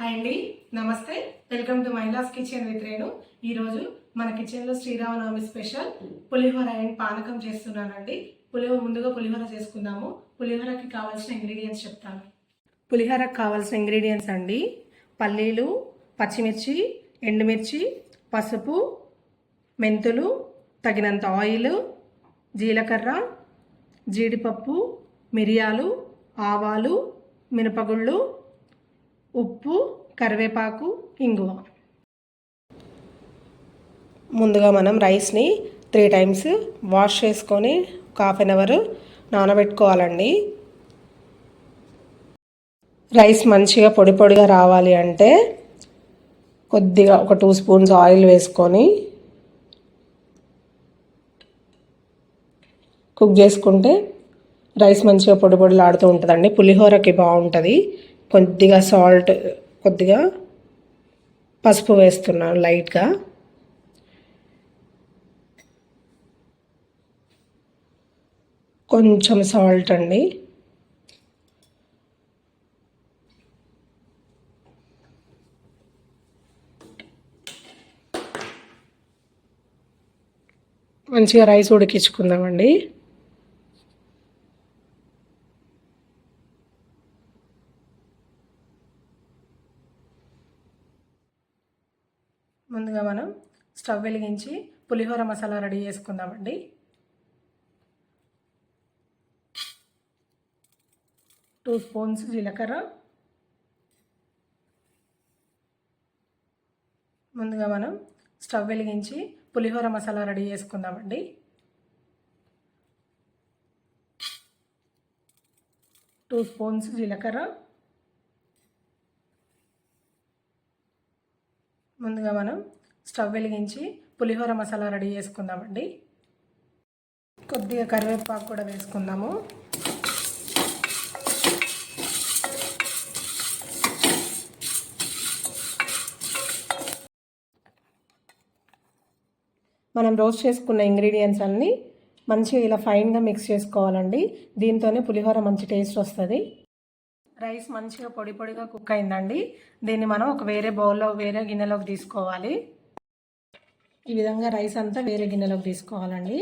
Hi అండి. నమస్తే. Welcome to Mahila's kitchen with Renu. ఈరోజు మన కిచెన్లో శ్రీరామనవమి స్పెషల్ పులిహోర అండ్ పానకం చేస్తున్నానండి. పులిహోర ముందుగా పులిహోర చేసుకుందాము. పులిహోరకి కావాల్సిన ఇంగ్రీడియంట్స్ చెప్తాను. పులిహోరకు కావాల్సిన ఇంగ్రీడియంట్స్ అండి. పల్లీలు పచ్చిమిర్చి ఎండుమిర్చి పసుపు మెంతులు తగినంత ఆయిల్ జీలకర్ర జీడిపప్పు మిరియాలు ఆవాలు మినపగుళ్ళు ఉప్పు కరివేపాకు ఇంగువ. ముందుగా మనం రైస్ని త్రీ టైమ్స్ వాష్ చేసుకొని ఒక హాఫ్ అన్ అవర్ నానబెట్టుకోవాలండి. రైస్ మంచిగా పొడి పొడిగా రావాలి అంటే కొద్దిగా ఒక టూ స్పూన్స్ ఆయిల్ వేసుకొని కుక్ చేసుకుంటే రైస్ మంచిగా పొడి పొడిలాడుతూ ఉంటుందండి. పులిహోరకి బాగుంటుంది. కొద్దిగా సాల్ట్ కొద్దిగా పసుపు వేస్తున్నాను లైట్గా కొంచెం సాల్ట్ అండి. మంచిగా రైస్ ఉడికించుకుందామండి. ముందుగా మనం స్టవ్ వెలిగించి పులిహోర మసాలా రెడీ చేసుకుందామండి. టూ స్పూన్స్ జీలకర్ర. ముందుగా మనం స్టవ్ వెలిగించి పులిహోర మసాలా రెడీ చేసుకుందామండి. టూ స్పూన్స్ జీలకర్ర. ముందుగా మనం స్టవ్ వెలిగించి పులిహోర మసాలా రెడీ చేసుకుందామండి. కొద్దిగా కరివేపాకు కూడా వేసుకుందాము. మనం రోస్ట్ చేసుకున్న ఇంగ్రీడియంట్స్ అన్నీ మంచిగా ఇలా ఫైన్గా మిక్స్ చేసుకోవాలండి. దీంతోనే పులిహోర మంచి టేస్ట్ వస్తుంది. రైస్ మంచిగా పొడి పొడిగా కుక్ అయిందండి. దీన్ని మనం ఒక వేరే బౌల్లో వేరే గిన్నెలోకి తీసుకోవాలి. ఈ విధంగా రైస్ అంతా వేరే గిన్నెలోకి తీసుకోవాలండి.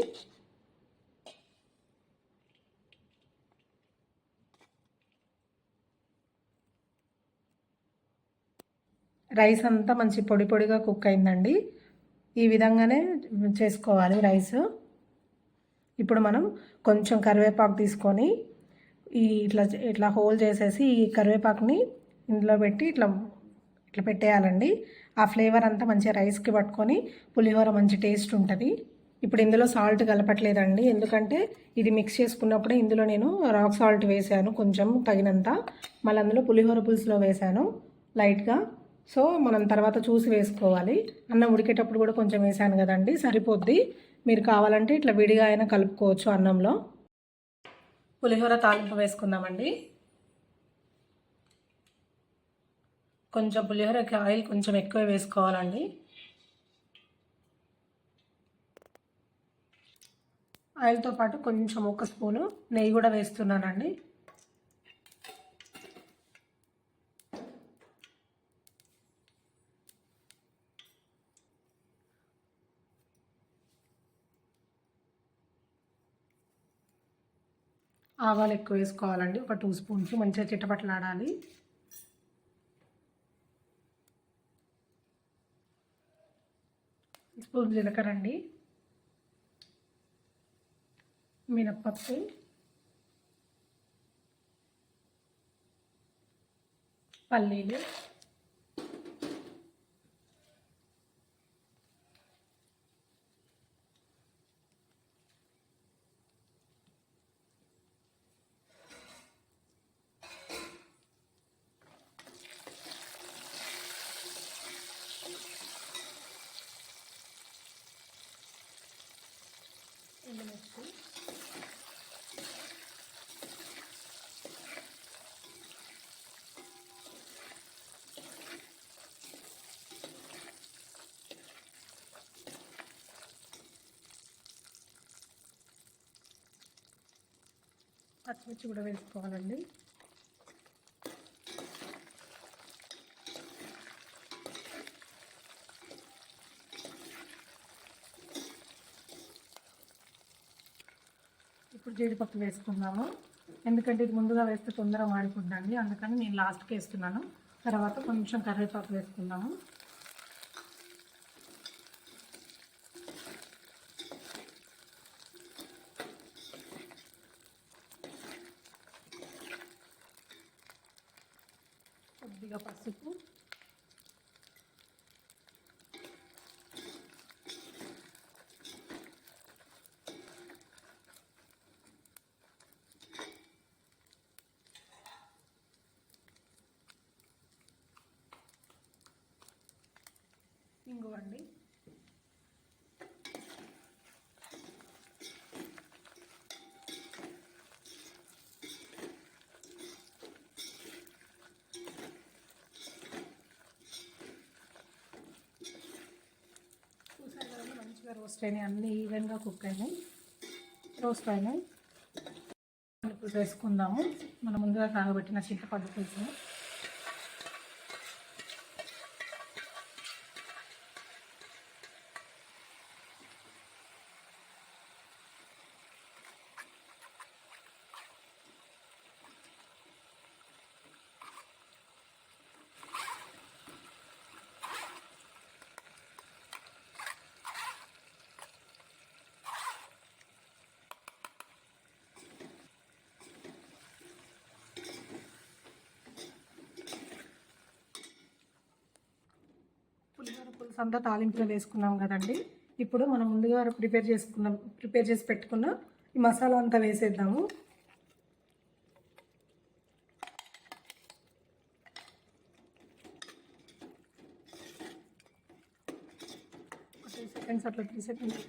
రైస్ అంతా మంచి పొడి పొడిగా కుక్ అయిందండి. ఈ విధంగానే చేసుకోవాలి రైస్. ఇప్పుడు మనం కొంచెం కరివేపాకు తీసుకొని ఈ ఇట్లా ఇట్లా హోల్ చేసేసి ఈ కరివేపాకుని ఇందులో పెట్టి ఇట్లా ఇట్లా పెట్టేయాలండి. ఆ ఫ్లేవర్ అంతా మంచిగా రైస్కి పట్టుకొని పులిహోర మంచి టేస్ట్ ఉంటుంది. ఇప్పుడు ఇందులో సాల్ట్ కలపట్లేదండి. ఎందుకంటే ఇది మిక్స్ చేసుకున్నప్పుడే ఇందులో నేను రాక్ సాల్ట్ వేసాను కొంచెం తగినంత. మళ్ళీ అందులో పులిహోర పులుసులో వేసాను లైట్గా. సో మనం తర్వాత చూసి వేసుకోవాలి. అన్నం ఉడికేటప్పుడు కూడా కొంచెం వేసాను కదండి సరిపోద్ది. మీరు కావాలంటే ఇట్లా విడిగా అయినా కలుపుకోవచ్చు అన్నంలో. పులిహోర తాలింపు వేసుకుందామండి. కొంచెం పులిహోరకి ఆయిల్ కొంచెం ఎక్కువ వేసుకోవాలండి. ఆయిల్తో పాటు కొంచెం ఒక స్పూను నెయ్యి కూడా వేస్తున్నానండి. ఆవాలు ఎక్కువ వేసుకోవాలండి. ఒక టూ స్పూన్స్ మంచిగా చిట్టపట్లాడాలి స్పూన్ జీలకర్ర అండి. మినప్పప్పు. పల్లీలు. ఎండుమిర్చి పచ్చిమిర్చి కూడా వేసుకోవాలండి. జీడిపప్పు వేసుకుందాము. ఎందుకంటే ఇది ముందుగా వేస్తే తొందరగా వాడిపోద్దండి అందుకని నేను లాస్ట్కి వేస్తున్నాను. తర్వాత కొంచెం కరివేపాకు వేసుకుందాము. కొద్దిగా పసుపు. మంచిగా రోస్ట్ అయినాయి అన్నీ ఈవెన్గా కుక్ అయినాయి. రోస్ట్ అయినాయి. ఇప్పుడు వేసుకుందాము. మనం ముందుగా కాగబెట్టిన చింతపండు పులుసు పులిహోర అంతా తాలింపులో వేసుకున్నాం కదండి. ఇప్పుడు మనం ముందుగా ప్రిపేర్ చేసుకున్నాం ప్రిపేర్ చేసి పెట్టుకున్న ఈ మసాలా అంతా వేసేద్దాము. త్రీ సెకండ్స్ అట్లా త్రీ సెకండ్స్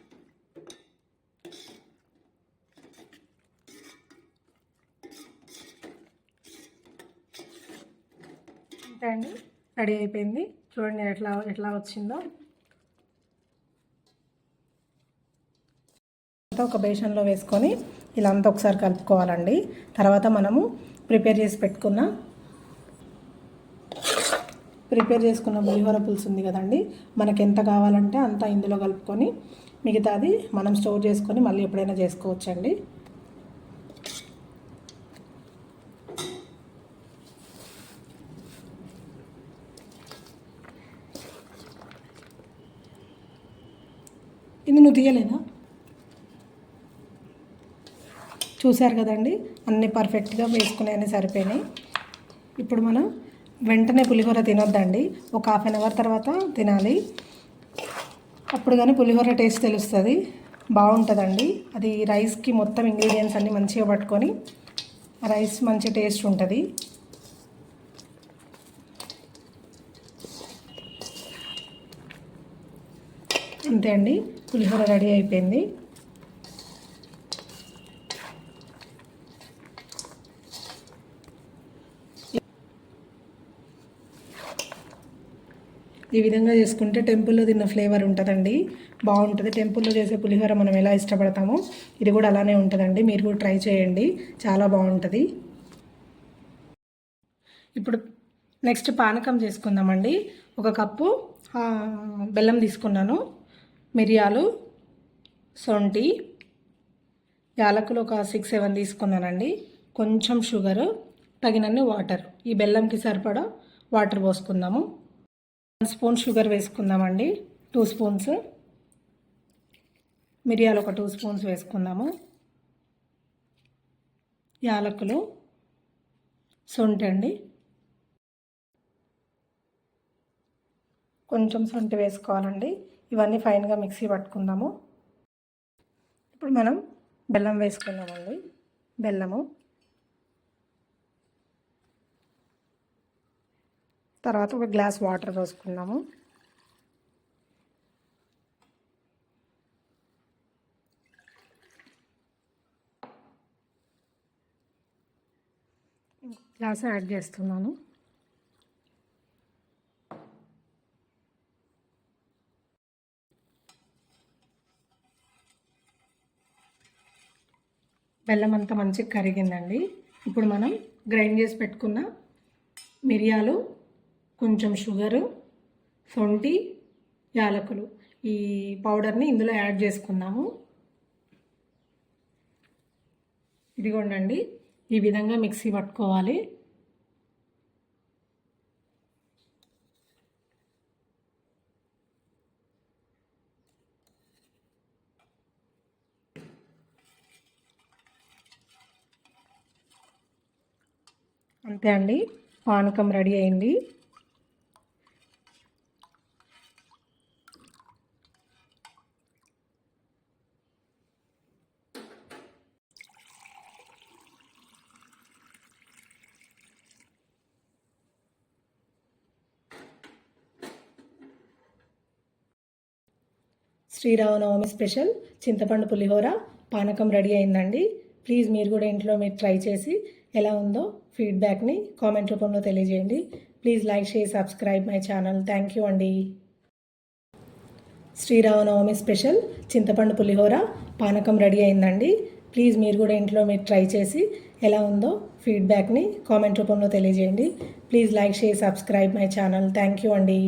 అంతే అండి రెడీ అయిపోయింది. చూడండి ఎట్లా ఎట్లా వచ్చిందో. అంతా ఒక బేషన్లో వేసుకొని ఇలా అంతా ఒకసారి కలుపుకోవాలండి. తర్వాత మనము ప్రిపేర్ చేసి పెట్టుకున్న ప్రిపేర్ చేసుకున్న పులిహోర పులుసు ఉంది కదండి. మనకి ఎంత కావాలంటే అంత ఇందులో కలుపుకొని మిగతాది మనం స్టోర్ చేసుకొని మళ్ళీ ఎప్పుడైనా చేసుకోవచ్చండి. ఇది నువ్వు తీయలేదా? చూశారు కదండి అన్నీ పర్ఫెక్ట్గా వేసుకునే సరిపోయినాయి. ఇప్పుడు మనం వెంటనే పులిహోర తినొద్దండి. ఒక హాఫ్ అన్ అవర్ తర్వాత తినాలి. అప్పుడు కానీ పులిహోర టేస్ట్ తెలుస్తుంది. బాగుంటుందండి. అది రైస్కి మొత్తం ఇంగ్రీడియంట్స్ అన్నీ మంచిగా పట్టుకొని రైస్ మంచి టేస్ట్ ఉంటుంది. అంతే అండి. పులిహోర రెడీ అయిపోయింది. ఈ విధంగా చేసుకుంటే టెంపుల్లో తిన్న ఫ్లేవర్ ఉంటుందండి. బాగుంటుంది. టెంపుల్లో చేసే పులిహోర మనం ఎలా ఇష్టపడతామో ఇది కూడా అలానే ఉంటుందండి. మీరు కూడా ట్రై చేయండి. చాలా బాగుంటుంది. ఇప్పుడు నెక్స్ట్ పానకం చేసుకుందామండి. ఒక కప్పు బెల్లం తీసుకున్నాను. మిరియాలు సొంటి యాలకులు ఒక సిక్స్ సెవెన్ తీసుకున్నానండి. కొంచెం షుగరు తగినన్ని వాటర్ ఈ బెల్లంకి సరిపడా వాటర్ పోసుకుందాము. వన్ స్పూన్ షుగర్ వేసుకుందామండి. Two spoons. మిరియాలు ఒక టూ స్పూన్స్ వేసుకుందాము. యాలకులు సొంటి అండి. కొంచెం సొంటి వేసుకోవాలండి. ఇవన్నీ ఫైన్గా మిక్సీ పట్టుకుందాము. ఇప్పుడు మనం బెల్లం వేసుకుందామండి. బెల్లము. తర్వాత ఒక గ్లాస్ వాటర్ పోసుకుందాము. గ్లాస్ యాడ్ చేస్తున్నాను. బెల్లం అంతా మంచిగా కరిగిందండి. ఇప్పుడు మనం గ్రైండ్ చేసి పెట్టుకున్న మిరియాలు కొంచెం షుగరు సొంటి యాలకులు. ఈ పౌడర్ని ఇందులో యాడ్ చేసుకుందాము. ఇదిగోండి ఈ విధంగా మిక్సీ పట్టుకోవాలి. అంతే అండి. పానకం రెడీ అయింది. శ్రీరామనవమి స్పెషల్ చింతపండు పులిహోర పానకం రెడీ అయిందండి. ప్లీజ్ మీరు కూడా ఇంట్లో మీరు ట్రై చేసి ఎలా ఉందో ఫీడ్బ్యాక్ని కామెంట్ రూపంలో తెలియజేయండి. Please like share subscribe my channel thank you అండి. శ్రీరామనవమి స్పెషల్ చింతపండు పులిహోర పానకం రెడీ అయిందండి. ప్లీజ్ మీరు కూడా ఇంట్లో మీరు ట్రై చేసి ఎలా ఉందో ఫీడ్బ్యాక్ని కామెంట్ రూపంలో తెలియజేయండి. Please like share subscribe my channel thank you అండి.